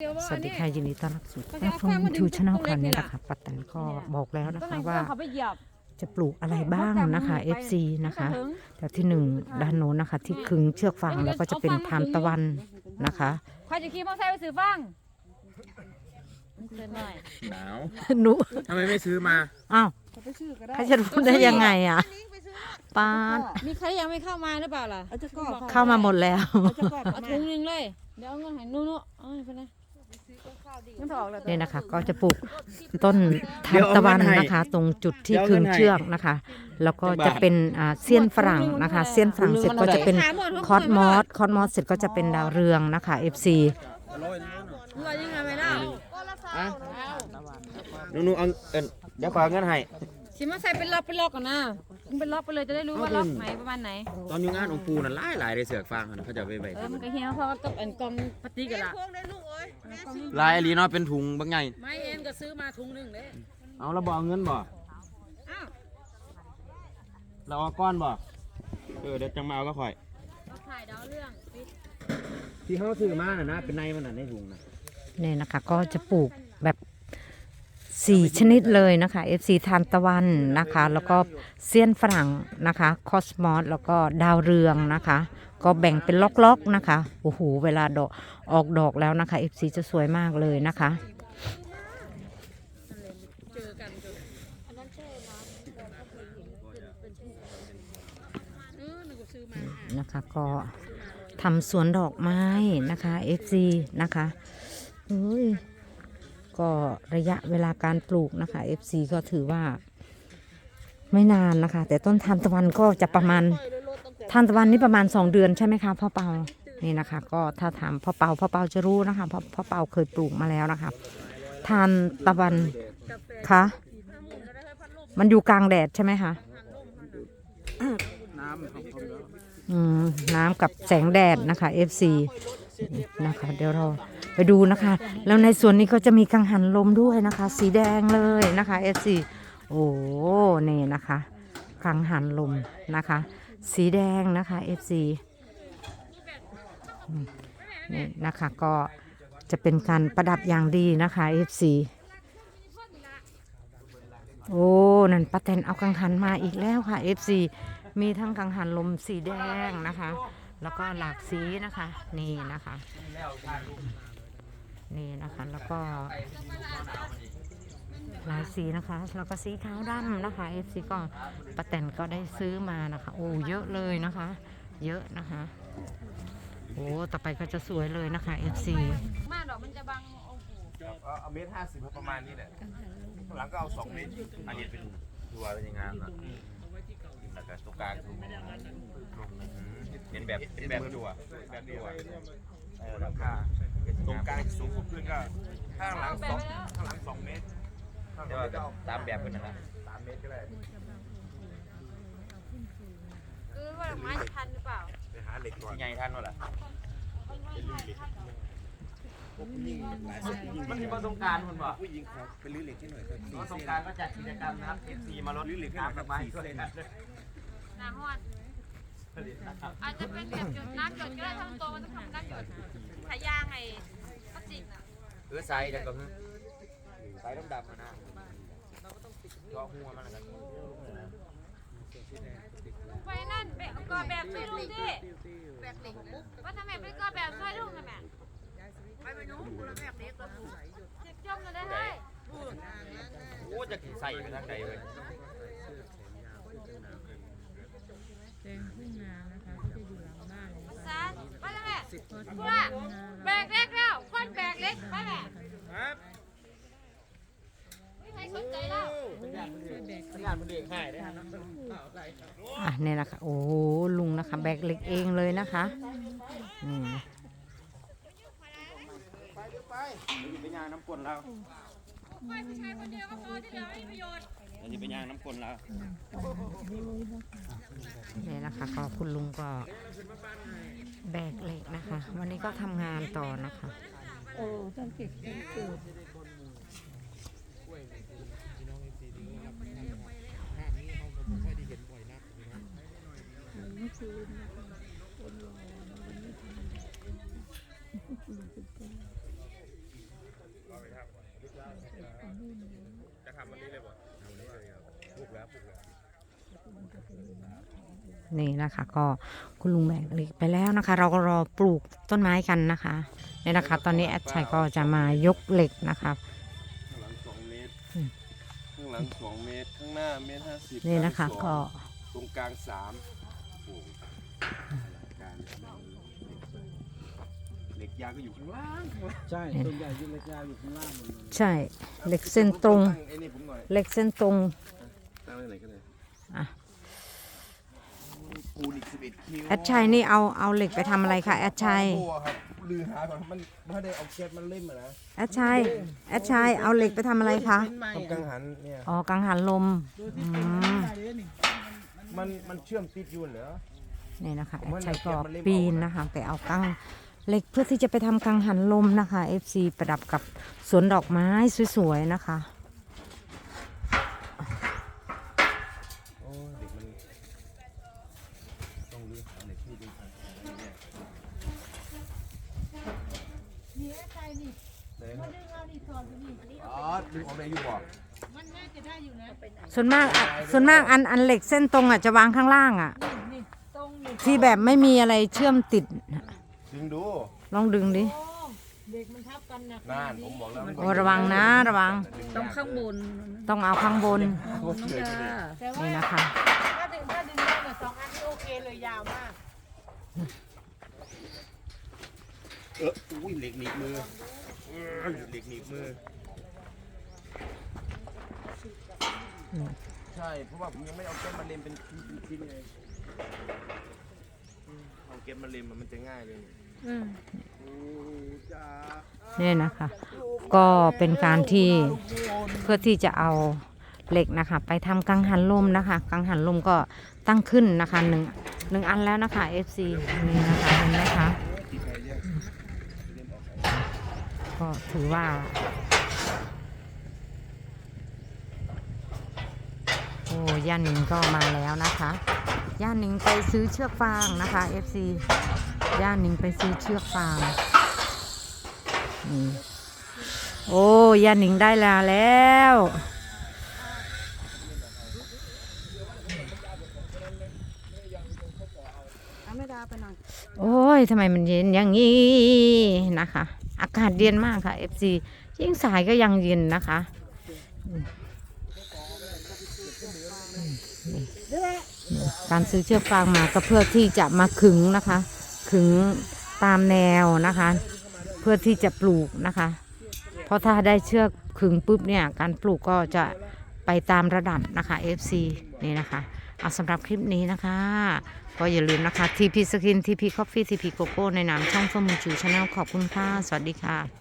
เดี๋ยวว่าสวัสดีค่ะยินดีต้อนรับสู่มันจะรับเอาชมข้างมาดึงทูช n แนลตรงเล็ค่ะกเนี่ยนี่แหล่ะละค่ะป้าแตนก็บอกแล้วนะก็คะไม่ว่าเขาไปเหยียบจะปลูกอะไรบ้างนะคะไป FC นะคะถึงแต่ที่หนึ่งด้านโน้นนะคะ ที่ขึงเชือกฟางแล้วก็จะเป็นทานตะวันนะคะใครจะขี่มอเตอร์ไซค์ไปซื้อฟังเกินหน่อยหนาวหนูทำไมไม่ซื้อมาอ้าวใครจะรู้ได้ยังไงอะป้าดมีใครยังไม่เข้ามาหรือเปล่าล่ะเอาจะกอบเข้ามาหมดแล้วเอาจะกอบเอาถุงหนึงเลยเดี๋ยวเอาเงินให้นู่นๆเอาไปเลยมันถออกแล้ว เนี่ยนะคะ ก็จะปลูกต้นทานตะวันนะคะ ตรงจุดที่ขึงเชือกนะคะ แล้วก็จะเป็นอ่าเสี้ยนฝรั่งนะคะเสี้ยนฝรั่งเสร็จก็จะเป็นคอสมอสคอสมอสเสร็จก็จะเป็นดาวเรืองนะคะ FC ลอยยังไงไม่ได้อะหนูหนูเอาเอินเดี๋ยวขอเงินให้ ขี่มอเตอร์ไซค์เป็นล็อกเป็นล็อกก่อนนะมึงเป็นล็อกไปเลยจะได้รู้ว่าล็อกไหนประมาณไหน ตอนอยู่งานองค์ปูน่ะหลายหลายได้เสือกฟางอะเขาจะเอาไปไปเออมันก็เฮี้ยวเพราะว่ากับอันกล่องพลาสติกกันละลายอลีเนาะเป็นถุงบางใหญ่ไม่เอ็นก็ซื้อมาถุงหนึงเลยเอาแล้วบ่เอาเงินบ่อ้าวเราเอาก้อนบ่เออเดี๋ยวจังมาเอาก็ค่อยเราถ่ายดาวเรื่องปิดที่เขาซื้อมาน่ะนะเป็นในมันน่ะในถุงน่ะเนี่ยนะคะก็จะปลูกแบบ สี่ชนิดเลยนะคะ FC ทานตะวันนะคะ แล้วก็เซียนฝรั่งนะคะ คอสมอสแล้วก็ดาวเรืองนะคะ ก็แบ่งเป็นล็อกๆนะคะโอ้โหเวลาดอกออกดอกแล้วนะคะ FC จะสวยมากเลยนะคะนจนนะคะก็ทำสวนดอกไม้นะคะ FC นะคะเฮ้ย ก็ระยะเวลาการปลูกนะคะ FC ก็ถือว่า ไม่นานนะคะ แต่ต้นทานตะวันก็จะประมาณทานตะวันนี่ประมาณ 2 เดือนใช่ไหมคะพ่อเปานี่นะคะ ก็ถ้าถามพ่อเปาพ่อเปาจะรู้นะคะเพราะพ่อเปาเคยปลูกมาแล้วนะคะทานตะวันคะมันอยู่กลางแดดใช่ไหมคะอืมน้ำกับแสงแดดนะคะ FC นะคะ เดี๋ยวเราไปดูนะคะ แล้วในส่วนนี้ก็จะมีกังหันลมด้วยนะคะ สีแดงเลยนะคะ FC โอ้นี่นะคะ กังหันลมนะคะ สีแดงนะคะ FC อืมนี่นะคะก็จะเป็นการประดับอย่างดีนะคะ FC โอ้นั่นป้าแตนเอากังหันมาอีกแล้วค่ะ FC มีทั้งกังหันลมสีแดงนะคะ แล้วก็หลากสีนะคะ นี่นะคะ นี่นะคะแล้วก็หลายสีนะคะ แล้วก็สีขาวดำนะคะ FC ก็ป้าแตนก็ได้ซื้อมานะคะโอ้เยอะเลยนะคะ เยอะนะคะโอ้ต่อไปก็จะสวยเลยนะคะ FC มาดอกมันจะบังองค์ปู่เอาเมตรห้าสิบประมาณนี้แหละหลังก็เอาสองเมตรอันนี้เป็นตัวเป็นยังไงนะแล้วก็ตรงกลางคือ เป็นแบบเป็นแบบตัวแบบตัวเออหลังคาตรงกลางสูงกว่าพื้นก็ข้างหลังสองข้างหลังสองเมตรเดี๋ยวก็ตามแบบกันนะครับสามเมตรก็ได้คือว่าดอกไม้จะทันหรือเปล่าไปหาเหล็กก่อนใหญ่ท่านว่าล่ะมันมีประสบการณ์คุณบ่ผู้หญิงขอไปลื้อเหล็กให้หน่อยครับประสบการณ์ก็จัดกิจกรรมนะครับ FC มาลดลื้อเหล็กให้หน่อยครับสี่เส้นน้ำฮอด อาจจะเป็นแบบหยดน้ำหยดก็ได้ทั้งตัวมันจะทำน้ำหยดสายยางไงพลาสติกน่ะเออไซส์จังก็คือไซส์ดำๆนะเจาะหัวมันนะครับไปนั่นแบบก่อแบบช่วยลุงดิแบบเหล็กว่าทำไมไม่ก่อแบบช่วยลุงกันแม่ไปไปนู้นแบบเล็กก็ถูกจิบจมเลยได้เลยโอ้จะใส่ไปทางไหนเลย ซานไปเลยแม่ พูดว่าแบกเล็กแล้วคนแบกเล็กไปแม่ไม่ใครสนใจแล้วงานมันเด็กหายได้ฮะอะเนี่ยนะคะโอ้ลุงนะคะ แบกเล็กเองเลยนะคะนี่ไปยางน้ำกลนเราไปผู้ชายคนเดียวก็พอที่เหลือไม่มีประโยชน์ไปยางน้ำกลนเรา นี่นะคะ ก็คุณลุงก็แบกเหล็กนะคะ วันนี้ก็ทำงานต่อนะคะ โอ้ท่านเก่งเกิดเจะทำวันนี้เลยบ่ทำวันนี้เลยครับปลูกแล้วปลูกแล้ว นี่นะคะ ก็คุณลุงแบกเหล็กไปแล้วนะคะ เราก็รอปลูกต้นไม้กันนะคะนี่นะคะ ตอนนี้แอดชัยก็จะมายกเหล็กนะคะข้างหลังสองเมตรอืมข้างหลังสองเมตรข้างหน้าเมตรห้าสิบนี่นะคะข้างก็สองตรงกลางสามโอ้โหอลังการเหล็กยางก็อยู่ข้างล่างข้างล่างใช่ส่วนใหญ่ยูเล็กยาอยู่ข้างล่างหมดเลยใช่เหล็กเส้นตรงตั้ไอ้นี่ผมหน่อยเหล็กเส้นตรงตั้งไว้ไหนก็ได้อะ ปูนอีกสิบเอ็ดคิวแอดชัยนี่เอาเอาเหล็กไปทำอะไรคะแอดชัยบัวครับลือหาก่อนมันไม่ได้เอาแก๊สมันเล่มอะนะแอดชัยแอดชัยเอาเหล็กไปทำอะไรคะทำกังหันเนี่ยอ๋อกังหันลมอืมมันมันเชื่อมติดอยู่เหรอนี่นะคะแอดชัยก็ปีนนะคะไปเอากังเหล็กเพื่อที่จะไปทำกังหันลมนะคะ FC ประดับกับสวนดอกไม้สวยๆนะคะ โอ้เด็กมันต้องรื้อหาเหล็กที่ดูทางเนี่ย นี่ไอ้ใจนี่ ไหน มันดึงเอานี่ถอดอยู่นี่อ๋อดึงออกได้อยู่บ่มันน่าจะได้อยู่นะส่วนมากอะส่วนมากอันอันเหล็กเส้นตรงอะจะวางข้างล่างอะนี่นี่ตรงนี่ที่แบบไม่มีอะไรเชื่อมติด ดึงดูลองดึงดิโอ้เด็กมันทับกันหนักนั่นผมบอกแล้วมันโอ้ระวังนะระวัง ต้องข้างบนต้องเอาข้างบนโคตรเหนื่อยเลย แต่ว่านี่นะคะ ถ้าดึงถ้าดึงได้เนี่ยสองอันนี่โอเคเลยยาวมาก เอออุ้ยเหล็กหนีบมือ เออเหล็กหนีบมือ ใช่ เพราะว่าผมยังไม่เอาแก้มมาเล็มเป็นชิ้นๆเลยอืมเอาแก้มมาเล็มมันจะง่ายเลยโอ้จ้านี่นะคะ ก็เป็นการที่เพื่อที่จะเอาเหล็กนะคะ ไปทำกังหันลมนะคะ กังหันลมก็ตั้งขึ้นนะคะหนึ่งหนึ่งอันแล้วนะคะ FC นี่นะคะเห็นไหมคะ ก็ถือว่า โอ้ย่านิงก็มาแล้วนะคะ ย่านิงไปซื้อเชือกฟางนะคะ FC ย่านิงไปซื้อเชือกฟางนี่โอ้ย่านิงได้ลาแล้วไม่ดาไปหน่อยโอ้ยทำไมมันเย็นอย่างนี้นะคะ อากาศเย็นมากค่ะ FC ยิ่งสายก็ยังเย็นนะคะการซื้อเชือกฟางมาก็เพื่อที่จะมาขึงนะคะ ขึงตามแนวนะคะ เพื่อที่จะปลูกนะคะ เพราะถ้าได้เชือกขึงปุ๊บเนี่ย การปลูกก็จะไปตามระดับนะคะ FC นี่นะคะ เอาสำหรับคลิปนี้นะคะ ก็อย่าลืมนะคะ TP Skin TP Coffee TP Coco ในนามช่องส้มมูชูชาแนลขอบคุณค่ะ สวัสดีค่ะ